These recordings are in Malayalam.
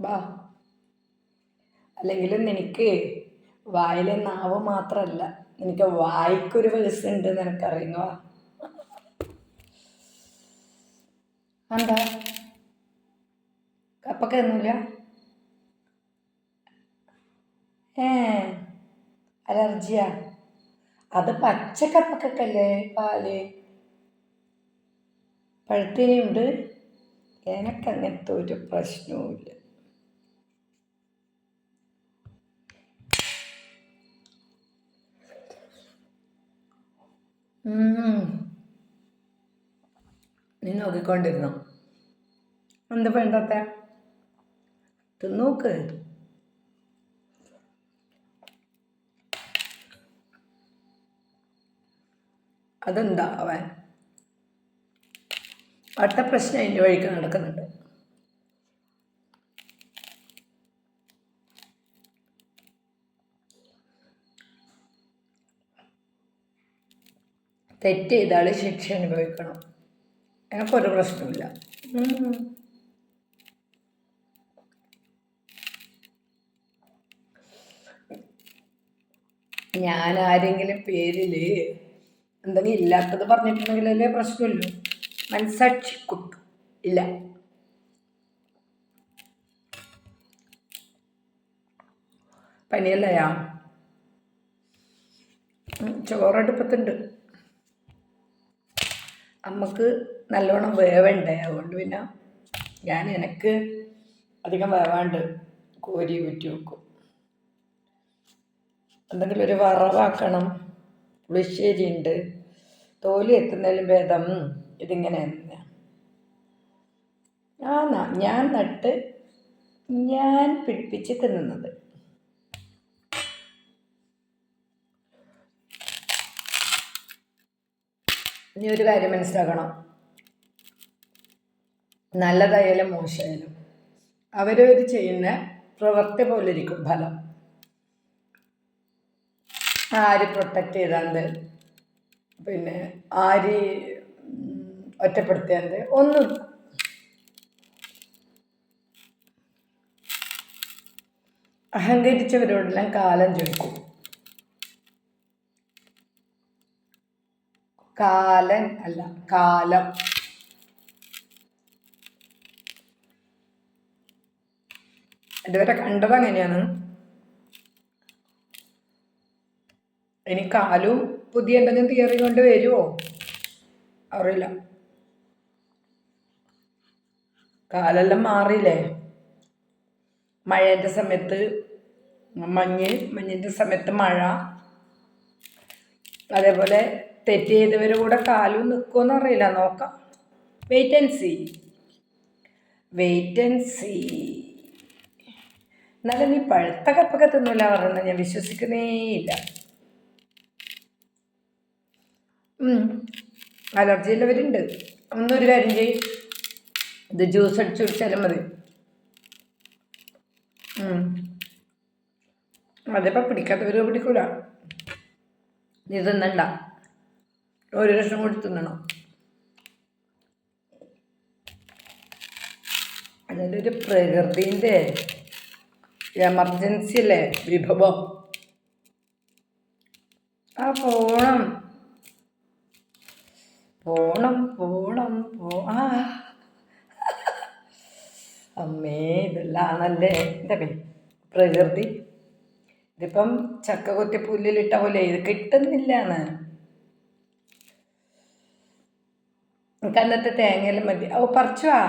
ബാ. അല്ലെങ്കിൽ നിനക്ക് വായിലെ നാവ് മാത്രമല്ല നിനക്ക് വായിക്കൊരു വയസ്സ് ഉണ്ട് നിനക്കറിയുന്നോ? എന്താ? കപ്പൊക്കെ ഒന്നുമില്ല ഏ അലർജിയാ? അത് പച്ച കപ്പക്കല്ലേ പാൽ? പഴുത്തിനുണ്ട് എനക്കങ്ങനത്തെ അങ്ങനത്തെ ഒരു പ്രശ്നവുമില്ല. നീ നോക്കിക്കൊണ്ടിരുന്നോ? എന്താ വേണ്ടാത്ത തിന്നോക്ക്. അവൻ? അടുത്ത പ്രശ്നം അതിന്റെ വഴിക്ക് നടക്കുന്നുണ്ട്. തെറ്റ് ചെയ്താൽ ശിക്ഷ അനുഭവിക്കണം. എനിക്കൊരു പ്രശ്നമില്ല. ഞാൻ ആരെങ്കിലും പേരിൽ എന്തെങ്കിലും ഇല്ലാത്തത് പറഞ്ഞിട്ടുണ്ടെങ്കിലല്ലേ പ്രശ്നമില്ലല്ലോ മനസ്സാക്ഷി കുട്ടു ഇല്ല. പനിയല്ലയാ ചോറടുപ്പത്തുണ്ട് അമ്മയ്ക്ക് നല്ലോണം വേവണ്ടേ? അതുകൊണ്ട് പിന്നെ ഞാൻ എനിക്ക് അധികം വേവാണ്ട് കോരി ഊറ്റി വെക്കും. എന്തെങ്കിലും ഒരു വറവാക്കണം പുളിശ്ശേരി ഉണ്ട് തോലി എത്തുന്നതിലും ഭേദം ഇതിങ്ങനെ ആ ഞാൻ നട്ട് ഞാൻ പിടിപ്പിച്ച് തിന്നുന്നത് ഇനി ഒരു കാര്യം മനസ്സിലാക്കണം. നല്ലതായാലും മോശമായാലും അവരവർ ചെയ്യുന്ന പ്രവൃത്തി പോലെ ഇരിക്കും ഫലം. ആര് പ്രൊട്ടക്റ്റ് ചെയ്താണ്ട് പിന്നെ ആര് ഒറ്റപ്പെടുത്തിയാണ്ട് ഒന്നും അഹങ്കരിച്ചവരോടെല്ലാം കാലം ചോദിക്കും. കാലൻ അല്ല കാലം. ഇതുവരെ കണ്ടത് അങ്ങനെയാണ്. ഇനി കാലും പുതിയ എന്തെങ്കിലും തിയറി കൊണ്ട് വരുമോ അറിയില്ല. കാലെല്ലാം മാറിയില്ലേ? മഴേന്റെ സമയത്ത് മഞ്ഞ് മഞ്ഞിന്റെ സമയത്ത് മഴ. അതേപോലെ തെറ്റ് ചെയ്തവരുടെ കൂടെ കാലും നിൽക്കുമെന്ന് അറിയില്ല. നോക്കാം. Wait and see wait and see എന്നാലും നീ പഴുത്ത കപ്പൊക്കെ തിന്നില്ല പറയുന്നത് ഞാൻ വിശ്വസിക്കുന്നേയില്ല അലർജി ഉള്ളവരുണ്ട്. ഒന്നൊരു കാര്യം ചെയ്യും. ഇത് ജ്യൂസ് അടിച്ചു കുടിച്ചാലും മതി. അതിപ്പോൾ പിടിക്കാത്തവർ പിടിക്കൂല. നീ തിന്നണ്ട. ഒരു ലക്ഷം കൂടി തിന്നണം. അതിലൊരു പ്രകൃതിന്റെ എമർജൻസി അല്ലേ വിഭവം. ആ പോണം. പോണം പോണം പോ ആ. അമ്മേ ഇതെല്ലാണല്ലേ? ഇതൊക്കെ പ്രകൃതി. ഇതിപ്പം ചക്ക കൊത്തി പുല്ലിലിട്ട പോലെ ഇത് കിട്ടുന്നില്ലാന്ന്. എനിക്ക് അന്നത്തെ തേങ്ങയെല്ലാം മതി. ഓ പറിച്ചുവാ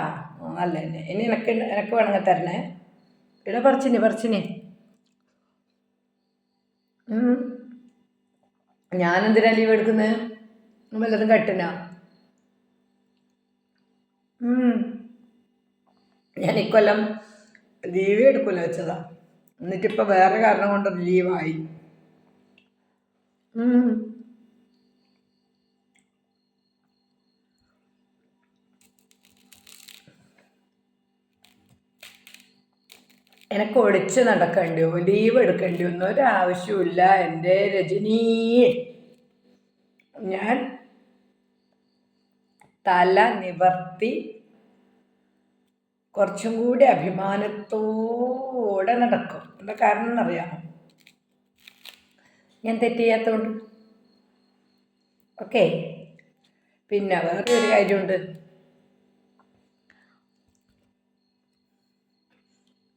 നല്ല തന്നെ. ഇനി എനക്ക് എനക്ക് വേണമെങ്കിൽ തരണേ. ഇവിടെ പറിച്ചിനി പറിച്ചിനി. ഞാനെന്തിനാ ലീവ് എടുക്കുന്നത് വല്ലതും കട്ടിന. ഞാൻ ഇക്കൊല്ലം ലീവ് എടുക്കൂല വെച്ചതാ. എന്നിട്ടിപ്പോൾ വേറെ കാരണം കൊണ്ട് ലീവായി എനക്ക് ഒളിച്ച് നടക്കേണ്ടി ലീവ് എടുക്കേണ്ടി ഒന്നും ഒരാവശ്യമില്ല എന്റെ രജനി. ഞാൻ തല നിവർത്തി കുറച്ചും കൂടി അഭിമാനത്തോടെ നടക്കും. എന്താ കാരണം എന്നറിയാമോ? ഞാൻ തെറ്റ് ചെയ്യാത്തതുകൊണ്ട്. ഓക്കെ പിന്നെ വേറെ ഒരു കാര്യമുണ്ട്.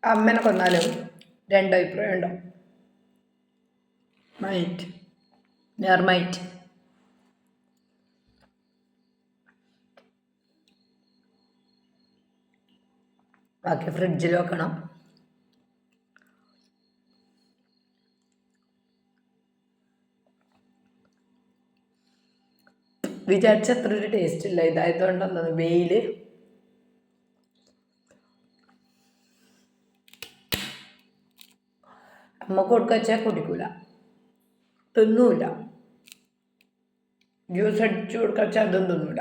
അമ്മനെ കൊന്നാലും രണ്ടഭിപ്രായം ഉണ്ടോ? മൈറ്റ് നെർമൈറ്റ് ബാക്കി ഫ്രിഡ്ജിൽ വെക്കണം. വിചാരിച്ച അത്ര ഒരു ടേസ്റ്റ് ഇല്ല. ഇതായതുകൊണ്ടെന്താണ് വെയിൽ അമ്മ വെച്ചാൽ കുടിക്കൂല. തിന്നൂല. ജ്യൂസ് അടിച്ചു കൊടുക്കുക വെച്ചാൽ അതും തിന്നൂല.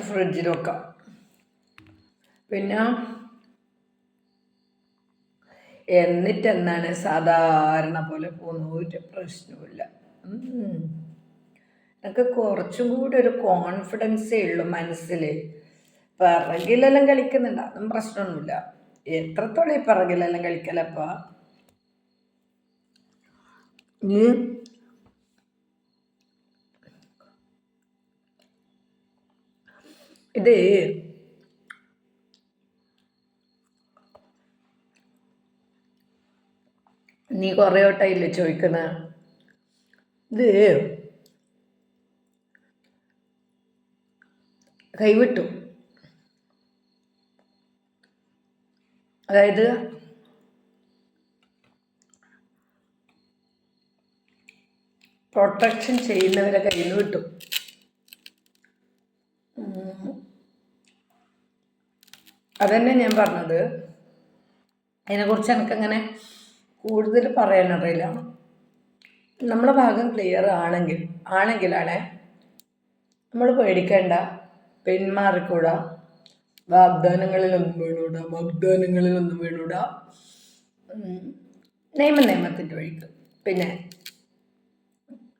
ഫ്രിഡ്ജിൽ വെക്കാം. പിന്നെ എന്നിട്ട് എന്താണ് സാധാരണ പോലെ പോകുന്ന ഒരു പ്രശ്നവുമില്ല. എനിക്ക് കുറച്ചും കൂടി ഒരു കോൺഫിഡൻസേ ഉള്ളൂ മനസ്സിൽ പിറകിലെല്ലാം കളിക്കുന്നുണ്ട്. അതും പ്രശ്നമൊന്നുമില്ല. എത്രത്തോളം ഈ പറകിലെല്ലാം കളിക്കലപ്പാ നീ ഇത് നീ കുറേ വട്ടമായില്ലേ ചോദിക്കുന്ന ഇത് കൈവിട്ടു. അതായത് പ്രൊട്ടക്ഷൻ ചെയ്യുന്നവരെ കയ്യിൽ നിന്ന് കിട്ടും. അതന്നെ ഞാൻ പറഞ്ഞത്. അതിനെക്കുറിച്ച് എനിക്കങ്ങനെ കൂടുതൽ പറയാനറിയില്ല. നമ്മളെ ഭാഗം ക്ലിയർ ആണെങ്കിൽ ആണെങ്കിലാണ് നമ്മൾ പേടിക്കേണ്ട പിന്മാറിക്കൂടാ. വാഗ്ദാനങ്ങളിലൊന്നും വീണൂടാ വാഗ്ദാനങ്ങളിലൊന്നും വീണൂടാ. നിയമ നിയമത്തിന്റെ വഴിക്ക്. പിന്നെ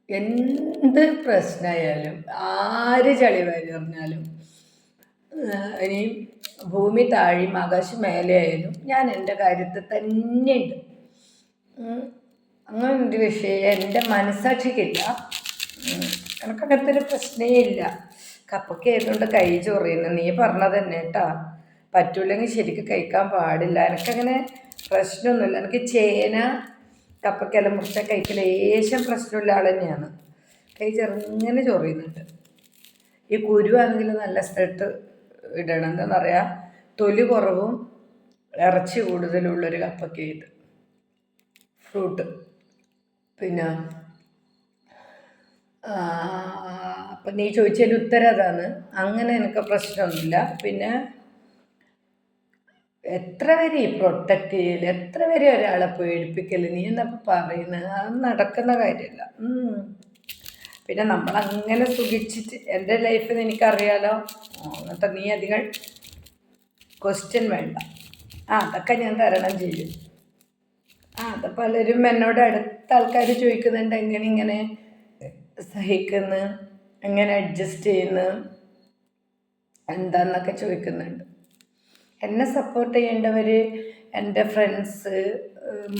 എന്ത് പ്രശ്നമായാലും ആര് ചളി പറഞ്ഞാലും ഇനി ഭൂമി താഴെയും ആകാശം മേലെ ആയാലും ഞാൻ എന്റെ കാര്യത്തിൽ തന്നെയുണ്ട്. അങ്ങനെ ഒരു വിഷയം എന്റെ മനസ്സാക്ഷിക്കില്ല. എനിക്കങ്ങനത്തെ ഒരു പ്രശ്നമേ ഇല്ല. കപ്പൊക്കെ ആയതുകൊണ്ട് കൈ ചൊറിയുന്നു? നീ പറഞ്ഞത് തന്നെ കേട്ടാ. പറ്റൂലെങ്കിൽ ശരിക്കും കഴിക്കാൻ പാടില്ല. എനിക്കങ്ങനെ പ്രശ്നമൊന്നുമില്ല എനിക്ക് ചേന കപ്പക്കല മുറിച്ച കഴിക്കല ലേശം പ്രശ്നമുള്ള ആൾ തന്നെയാണ്. കൈ ചെറുങ്ങനെ ചൊറിയുന്നുണ്ട്. ഈ കുരുവാണെങ്കിൽ നല്ല സ്ഥലത്ത് ഇടണം. എന്താണെന്ന് പറയാം തൊലി കുറവും ഇറച്ചി കൂടുതലുള്ളൊരു കപ്പൊക്കെ ഇത്. ഫ്രൂട്ട്. പിന്നെ അപ്പം നീ ചോദിച്ചതിന് ഉത്തരം അതാണ്. അങ്ങനെ എനിക്ക് പ്രശ്നമൊന്നുമില്ല. പിന്നെ എത്ര വരെ ഈ പ്രൊട്ടക്റ്റ് ചെയ്യൽ എത്ര വരെ ഒരാളെ പേടിപ്പിക്കൽ നീ എന്നപ്പോൾ പറയുന്നത് അത് നടക്കുന്ന കാര്യമല്ല. പിന്നെ നമ്മൾ അങ്ങനെ സുഖിച്ചിട്ട് എന്റെ ലൈഫിൽ എനിക്കറിയാലോ? അങ്ങനത്തെ നീ അധികം ക്വസ്റ്റ്യൻ വേണ്ട. ആ അതൊക്കെ ഞാൻ തരണം ചെയ്യും. ആ അത് പലരും എന്നോട് അടുത്ത ആൾക്കാർ ചോദിക്കുന്നുണ്ട് എങ്ങനെ ഇങ്ങനെ സഹിക്കുന്നു എങ്ങനെ അഡ്ജസ്റ്റ് ചെയ്യുന്നു എന്താന്നൊക്കെ ചോദിക്കുന്നുണ്ട്. എന്നെ സപ്പോർട്ട് ചെയ്യേണ്ടവർ എന്റെ ഫ്രണ്ട്സ്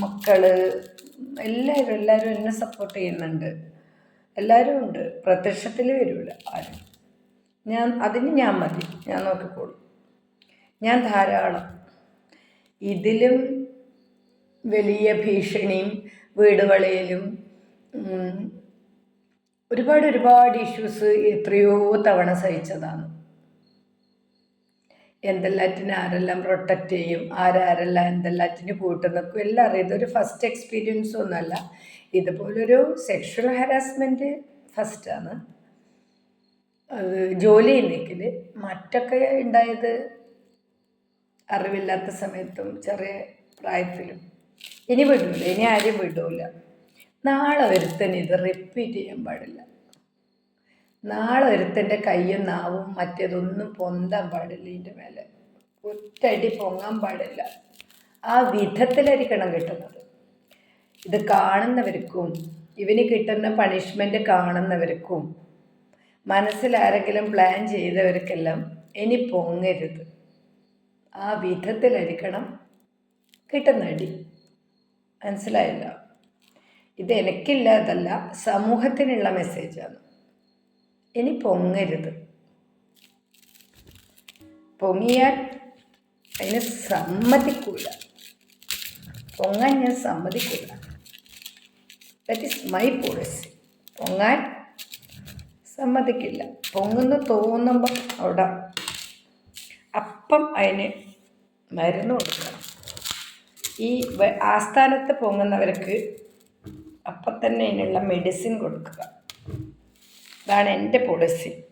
മക്കൾ എല്ലാവരും എല്ലാവരും എന്നെ സപ്പോർട്ട് ചെയ്യുന്നുണ്ട്. എല്ലാവരും ഉണ്ട്. പ്രത്യക്ഷത്തിൽ വരില്ല ആരും. ഞാൻ അതിന് ഞാൻ മതി. ഞാൻ നോക്കിക്കോളും. ഞാൻ ധാരാളം. ഇതിലും വലിയ ഭീഷണിയും വീട് വളയലും ഉം, ഒരുപാട് ഒരുപാട് ഇഷ്യൂസ് എത്രയോ തവണ സഹിച്ചതാണ്. എന്തെല്ലാറ്റിനും ആരെല്ലാം പ്രൊട്ടക്റ്റ് ചെയ്യും ആരാരെല്ലാം എന്തെല്ലാറ്റിന് കൂട്ടു നിൽക്കും എല്ലാം അറിയാം. ഇതൊരു ഫസ്റ്റ് എക്സ്പീരിയൻസ് ഒന്നുമല്ല. ഇതുപോലൊരു സെക്ഷൽ ഹരാസ്മെന്റ് ഫസ്റ്റാണ് അത് ജോലി ചെയ്യുന്നെങ്കിൽ മറ്റൊക്കെ ഉണ്ടായത് അറിവില്ലാത്ത സമയത്തും ചെറിയ പ്രായത്തിലും. ഇനി വിടില്ല ഇനി ആരും വിടൂല. നാളെ ഒരുത്തൻ ഇത് റിപ്പീറ്റ് ചെയ്യാൻ പാടില്ല. നാളെ ഒരുത്തന്റെ കയ്യും നാവും മറ്റേതൊന്നും പൊന്താൻ പാടില്ല ഇതിന്റെ മേലെ. ഒറ്റടി പൊങ്ങാൻ പാടില്ല. ആ വിധത്തിലായിരിക്കണം കിട്ടുന്നത്. ഇത് കാണുന്നവർക്കും ഇവന് കിട്ടുന്ന പണിഷ്മെന്റ് കാണുന്നവർക്കും മനസ്സിലാരെങ്കിലും പ്ലാൻ ചെയ്തവർക്കെല്ലാം ഇനി പൊങ്ങരുത്. ആ വിധത്തിലായിരിക്കണം കിട്ടുന്ന അടി. മനസ്സിലായല്ലോ? ഇത് എനിക്കില്ലാതല്ല സമൂഹത്തിനുള്ള മെസ്സേജാണ് ഇനി പൊങ്ങരുത്. പൊങ്ങിയാൽ അതിന് സമ്മതിക്കൂല. പൊങ്ങാൻ ഞാൻ സമ്മതിക്കൂല. ദറ്റ് ഈസ് മൈ പോളിസി പൊങ്ങാൻ സമ്മതിക്കില്ല. പൊങ്ങുന്നു തോന്നുമ്പം അവിടെ അപ്പം അതിന് മരുന്ന് കൊടുക്കണം. ഈ ആസ്ഥാനത്ത് പൊങ്ങുന്നവർക്ക് അപ്പം തന്നെ അതിനുള്ള മെഡിസിൻ കൊടുക്കുക. ഇതാണ് എന്റെ പോളിസി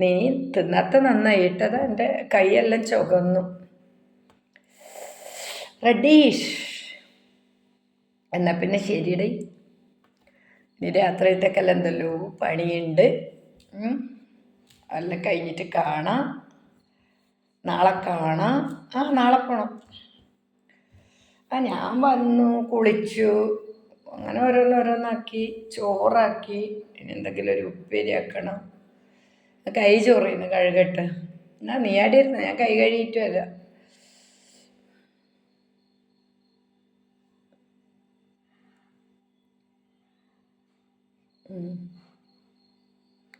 നീ തിന്നാത്ത നന്നായിട്ടത് എന്റെ കൈയെല്ലാം ചുകന്നു റഡീഷ് എന്നാൽ പിന്നെ ശരിയുടെ. ഇനി രാത്രിയിലത്തേക്കെല്ലാം എന്തല്ലോ പണിയുണ്ട്. അല്ല കഴിഞ്ഞിട്ട് കാണാം. നാളെ കാണാം. ആ നാളെ പോണം. ആ ഞാൻ വന്നു കുളിച്ചു. അങ്ങനെ ഓരോന്നോരോന്നാക്കി ചോറാക്കി ഇനി എന്തെങ്കിലും ഒരു ഉപ്പേരി ആക്കണം. കൈ ചോറിന്ന് കഴുകട്ടെ. എന്നാ നീ ആടെ ഇരുന്ന് ഞാൻ കൈ കഴുകിയിട്ട് വരാം. ഉം.